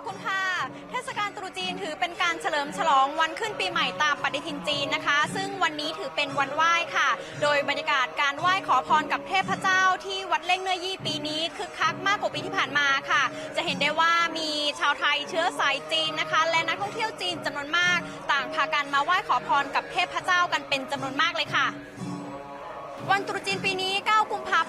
อบคุณค่ะ เทศกาลตรุษจีนถือเป็นการเฉลิมฉลองวันขึ้นปีใหม่ตามปฏิทินจีนนะคะ ซึ่งวันนี้ถือเป็นวันไหว้ค่ะ โดยบรรยากาศการไหว้ขอพรกับเทพเจ้าที่วัดเล่งเนื้อยี่ปีนี้คึกคักมากกว่าปีที่ผ่านมาค่ะ จะเห็นได้ว่ามีชาวไทยเชื้อสายจีนนะคะ และนักท่องเที่ยวจีนจำนวนมาก ต่างพากันมาไหว้ขอพรกับเทพเจ้ากันเป็นจำนวนมากเลยค่ะวันตรุษจีนปีนี้ 9 กุมภา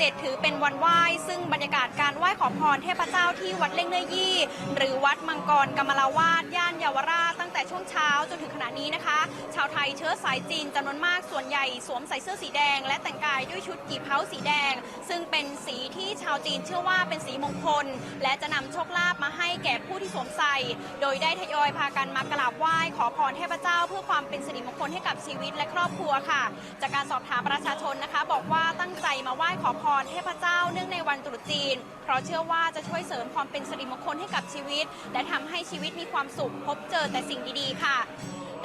7 ถือเป็นวันไหว้ ซึ่งบรรยากาศการไหว้ขอพรเทพเจ้าที่วัดเล่งเนื้อยี่ หรือวัดมังกรกำมลาวาดย่านเยาวราชตั้งแต่ช่วงเช้าจนถึงขณะนี้นะคะ ชาวไทยเชื้อสายจีนจำนวนมากส่วนใหญ่สวมใส่เสื้อสีแดง และแต่งกายด้วยชุดกี่เพ้าสีแดง ซึ่งเป็นสีที่ชาวจีนเชื่อว่าเป็นสีมงคล และจะนำโชคลาภมาให้แก่ผู้ที่สวมใส่ โดยได้ทยอยพากันมากราบไหว้ขอพรเทพเจ้า เพื่อความเป็นสิริมงคลให้กับชีวิตและครอบครัวค่ะ จากการสอบถามประชาชนนะคะ บอกว่าตั้งใจมาไหว้ขอพรเทพเจ้าเนื่องในวันตรุษจีน เพราะเชื่อว่าจะช่วยเสริมความเป็นสิริมงคลให้กับชีวิต และทำให้ชีวิตมีความสุขพบเจอแต่สิ่งดีๆ ค่ะ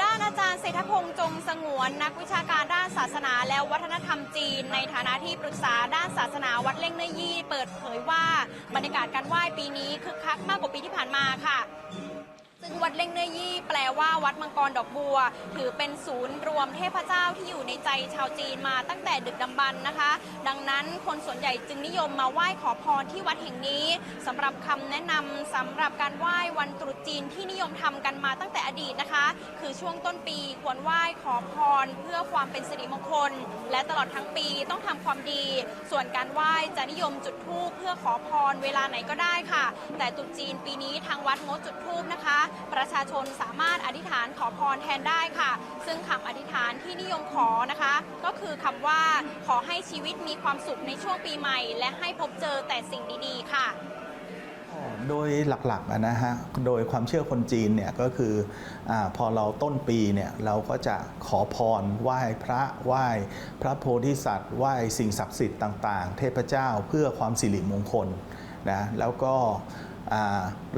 ด้านอาจารย์เศรษฐพงษ์จงสงวน นักวิชาการด้านศาสนาและวัฒนธรรมจีน ในฐานะที่ปรึกษาด้านศาสนาวัดเล่งเนยยี่ เปิดเผยว่าบรรยากาศการไหว้ปีนี้คึกคักมากกว่าปีที่ผ่านมาค่ะ ซึ่งวัดเล่งเนยยี่แปลว่าวัดมังกรดอกบัว ถือเป็นศูนย์รวมเทพเจ้าที่อยู่ในใจชาวจีนมาตั้งแต่ดึกดำบรรพ์นะคะ ดังนั้นคนส่วนใหญ่จึงนิยมมาไหว้ขอพรที่วัดแห่งนี้สำหรับคำแนะนำสำหรับการไหว้วันตรุษจีนที่นิยมทำกันมาตั้งแต่อดีตนะคะ คือช่วงต้นปีควรไหว้ขอพรเพื่อความเป็นสิริมงคล และตลอดทั้งปีต้องทำความดี ส่วนการไหว้จะนิยมจุดธูปเพื่อขอพรเวลาไหนก็ได้ค่ะ แต่ตรุษจีนปีนี้ทางวัดงดจุดธูปนะคะประชาชนสามารถอธิษฐานขอพรแทนได้ค่ะ ซึ่งคำอธิษฐานที่นิยมขอนะคะ ก็คือคำว่าขอให้ชีวิตมีความสุขในช่วงปีใหม่ และให้พบเจอแต่สิ่งดีๆ ค่ะโดยหลักๆนะฮะ โดยความเชื่อคนจีนเนี่ยก็คืออพอเราต้นปีเนี่ยเราก็จะขอพรไหว้พระไหว้พระโพธิสัตว์ไหว้สิ่งศักดิ์สิทธิ์ต่าง ๆ เทพเจ้าเพื่อความสิริมงคลนะแล้วก็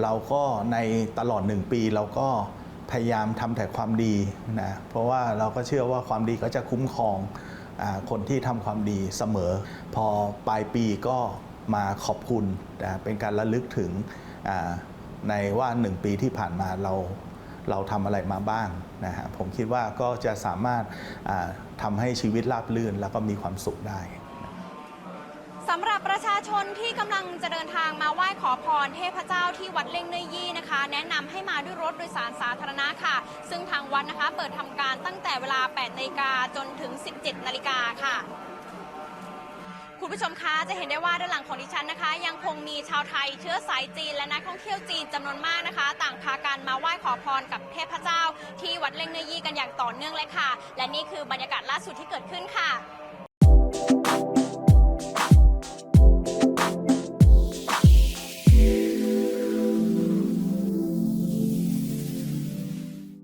เราก็ในตลอดหนึ่งปีเราก็พยายามทำแต่ความดีนะเพราะว่าเราก็เชื่อว่าความดีก็จะคุ้มครองอคนที่ทำความดีเสมอ พอปลายปีก็มาขอบคุณนะเป็นการระลึกถึงในว่าหนึ่งปีที่ผ่านมาเราเราทำอะไรมาบ้างนะฮะผมคิดว่าก็จะสามารถทำให้ชีวิตราบรื่นแล้วก็มีความสุขได้ ชนที่กำลังจะเดินทางมาไหว้ขอพรเทพเจ้าที่วัดเล่งเนยยี่นะคะ แนะนำให้มาด้วยรถโดยสารสาธารณะค่ะ ซึ่งทางวัดนะคะ เปิดทำการตั้งแต่เวลา 8นาฬิกาจนถึง 17นาฬิกาค่ะ คุณผู้ชมคะจะเห็นได้ว่าด้านหลังของดิฉันนะคะ ยังคงมีชาวไทยเชื้อสายจีนและนักท่องเที่ยวจีนจำนวนมากนะคะ ต่างพากันมาไหว้ขอพรกับเทพเจ้า ที่วัดเล่งเนยยี่กันอย่างต่อเนื่องเลยค่ะ และนี่คือบรรยากาศล่าสุดที่เกิดขึ้นค่ะ